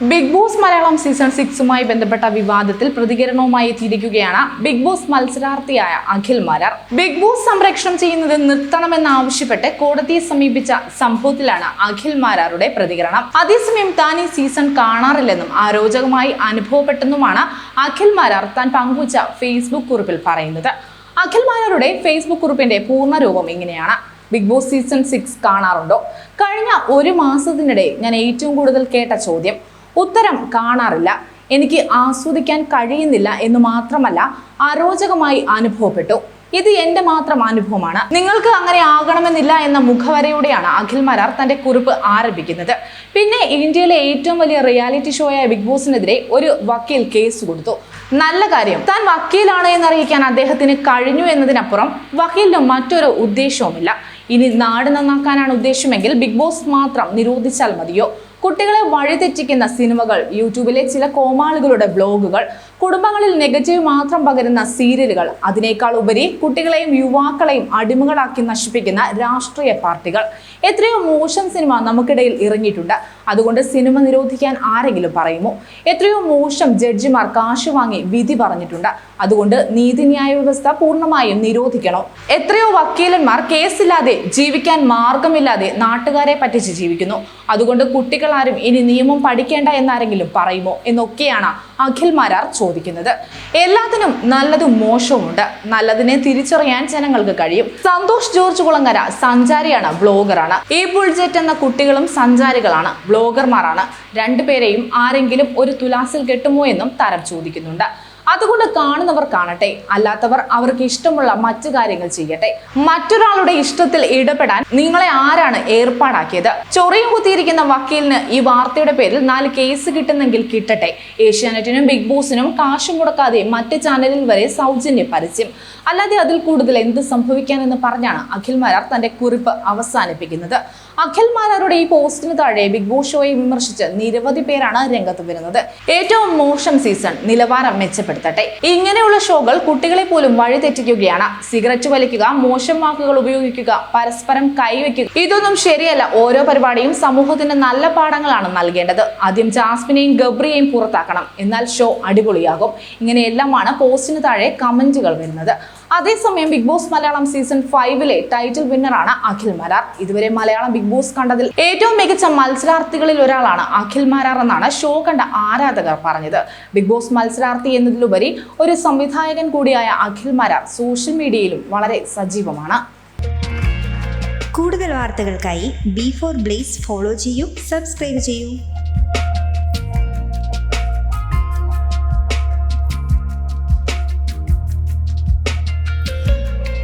Big boss Malayalam season സിക്സുമായി ബന്ധപ്പെട്ട വിവാദത്തിൽ പ്രതികരണവുമായി എത്തിയിരിക്കുകയാണ് ബിഗ് ബോസ് മത്സരാർത്ഥിയായ അഖിൽ മാരാർ. ബിഗ് ബോസ് സംരക്ഷണം ചെയ്യുന്നത് നിർത്തണമെന്നാവശ്യപ്പെട്ട് കോടതിയെ സമീപിച്ച സംഭവത്തിലാണ് അഖിൽ മാരാറുടെ പ്രതികരണം. അതേസമയം താൻ ഈ സീസൺ കാണാറില്ലെന്നും അരോചകമായി അനുഭവപ്പെട്ടെന്നുമാണ് അഖിൽ മാരാർ താൻ പങ്കുവച്ച ഫേസ്ബുക്ക് കുറിപ്പിൽ പറയുന്നത്. അഖിൽ മാരാറുടെ ഫേസ്ബുക്ക് കുറിപ്പിന്റെ പൂർണരൂപം ഇങ്ങനെയാണ്. ബിഗ് ബോസ് സീസൺ സിക്സ് കാണാറുണ്ടോ? കഴിഞ്ഞ ഒരു മാസത്തിനിടെ ഞാൻ ഏറ്റവും കൂടുതൽ കേട്ട ചോദ്യം ഉത്തരം കാണാറില്ല. എനിക്ക് ആസ്വദിക്കാൻ കഴിയുന്നില്ല എന്ന് മാത്രമല്ല അരോചകമായി അനുഭവപ്പെട്ടു. ഇത് എന്റെ മാത്രം അനുഭവമാണ്. നിങ്ങൾക്ക് അങ്ങനെ ആകണമെന്നില്ല എന്ന മുഖവരയോടെയാണ് അഖിൽ മരാർ തന്റെ കുറിപ്പ് ആരംഭിക്കുന്നത്. പിന്നെ ഇന്ത്യയിലെ ഏറ്റവും വലിയ റിയാലിറ്റി ഷോയായ ബിഗ് ബോസിനെതിരെ ഒരു വക്കീൽ കേസ് കൊടുത്തു. നല്ല കാര്യം. താൻ വക്കീലാണ് എന്നറിയിക്കാൻ അദ്ദേഹത്തിന് കഴിഞ്ഞു എന്നതിനപ്പുറം വക്കീലിന് മറ്റൊരു ഉദ്ദേശവുമില്ല. ഇനി നാട് നന്നാക്കാനാണ് ഉദ്ദേശമെങ്കിൽ ബിഗ് ബോസ് മാത്രം നിരോധിച്ചാൽ മതിയോ? കുട്ടികളെ വഴിതെറ്റിക്കുന്ന സിനിമകൾ യൂട്യൂബിലെ ചില കോമാളികളുടെ ബ്ലോഗുകൾ കുടുംബങ്ങളിൽ നെഗറ്റീവ് മാത്രം പകരുന്ന സീരിയലുകൾ അതിനേക്കാൾ ഉപരി കുട്ടികളെയും യുവാക്കളെയും അടിമകളാക്കി നശിപ്പിക്കുന്ന രാഷ്ട്രീയ പാർട്ടികൾ. എത്രയോ മോശം സിനിമ നമുക്കിടയിൽ ഇറങ്ങിയിട്ടുണ്ട്. അതുകൊണ്ട് സിനിമ നിരോധിക്കാൻ ആരെങ്കിലും പറയുമോ? എത്രയോ മോശം ജഡ്ജിമാർ കാശ് വാങ്ങി വിധി പറഞ്ഞിട്ടുണ്ട്. അതുകൊണ്ട് നീതിന്യായ വ്യവസ്ഥ പൂർണമായും നിരോധിക്കണം. എത്രയോ വക്കീലന്മാർ കേസില്ലാതെ ജീവിക്കാൻ മാർഗമില്ലാതെ നാട്ടുകാരെ പറ്റിച്ച് ജീവിക്കുന്നു. അതുകൊണ്ട് കുട്ടികളാരും ഇനി നിയമം പഠിക്കേണ്ട എന്നാരെങ്കിലും പറയുമോ എന്നൊക്കെയാണ് അഖിൽ മാരാർ ചോദിക്കുന്നത്. എല്ലാത്തിനും നല്ലതും മോശവുമുണ്ട്. നല്ലതിനെ തിരിച്ചറിയാൻ ജനങ്ങൾക്ക് കഴിയും. സന്തോഷ് ജോർജ് കുളങ്ങര സഞ്ചാരിയാണ് ബ്ലോഗറാണ്. ഈ ബുൾജെറ്റ് എന്ന കുട്ടികളും സഞ്ചാരികളാണ് ബ്ലോഗർമാരാണ്. രണ്ടുപേരെയും ആരെങ്കിലും ഒരു തുലാസിൽ കെട്ടുമോ എന്നും തരം ചോദിക്കുന്നുണ്ട്. അതുകൊണ്ട് കാണുന്നവർ കാണട്ടെ. അല്ലാത്തവർ അവർക്ക് ഇഷ്ടമുള്ള മറ്റു കാര്യങ്ങൾ ചെയ്യട്ടെ. മറ്റൊരാളുടെ ഇഷ്ടത്തിൽ ഇടപെടാൻ നിങ്ങളെ ആരാണ് ഏർപ്പാടാക്കിയത്? ചൊറിയും കുത്തിയിരിക്കുന്ന വക്കീലിന് ഈ വാർത്തയുടെ പേരിൽ നാല് കേസ് കിട്ടുന്നെങ്കിൽ കിട്ടട്ടെ. ഏഷ്യാനെറ്റിനും ബിഗ് ബോസിനും കാശ് മുടക്കാതെ മറ്റ് ചാനലിൽ വരെ സൗജന്യ പരസ്യം അല്ലാതെ അതിൽ കൂടുതൽ എന്ത് സംഭവിക്കാനെന്ന് പറഞ്ഞാണ് അഖിൽ മാരാർ തന്റെ കുറിപ്പ് അവസാനിപ്പിക്കുന്നത്. അഖിൽ മാരാരുടെ ഈ പോസ്റ്റിന് താഴെ ബിഗ് ബോസ് ഷോയെ വിമർശിച്ച് നിരവധി പേരാണ് രംഗത്ത് വരുന്നത്. ഏറ്റവും മോശം സീസൺ നിലവാരം മെച്ചപ്പെടുത്തട്ടെ ഇങ്ങനെയുള്ള ഷോകൾ കുട്ടികളെ പോലും വഴിതെറ്റിക്കുകയാണ്. സിഗരറ്റ് വലിക്കുക മോശം വാക്കുകൾ ഉപയോഗിക്കുക പരസ്പരം കൈവയ്ക്കുക ഇതൊന്നും ശരിയല്ല. ഓരോ പരിപാടിയും സമൂഹത്തിന് നല്ല പാഠങ്ങളാണ് നൽകേണ്ടത്. ആദ്യം ജാസ്മിനെയും ഗബ്രിയെയും പുറത്താക്കണം. എന്നാൽ ഷോ അടിപൊളിയാകും. ഇങ്ങനെയെല്ലാമാണ് പോസ്റ്റിന് താഴെ കമന്റുകൾ വരുന്നത്. അതേസമയം ബിഗ് ബോസ് മലയാളം സീസൺ ഫൈവിലെ ടൈറ്റിൽ വിന്നറാണ് അഖിൽ മാരാർ. ഇതുവരെ മലയാളം ബിഗ് ബോസ് കണ്ടതിൽ ഏറ്റവും മികച്ച മത്സരാർത്ഥികളിൽ ഒരാളാണ് അഖിൽ മാരാർ എന്നാണ് ഷോ കണ്ട ആരാധകർ പറഞ്ഞത്. ബിഗ് ബോസ് മത്സരാർത്ഥി എന്നതിലുപരി ഒരു സംവിധായകൻ കൂടിയായ അഖിൽ മാരാർ സോഷ്യൽ മീഡിയയിലും വളരെ സജീവമാണ്. കൂടുതൽ വാർത്തകൾക്കായി ബി ഫോർ ബ്ലേസ് ഫോളോ ചെയ്യൂ സബ്സ്ക്രൈബ് ചെയ്യൂ.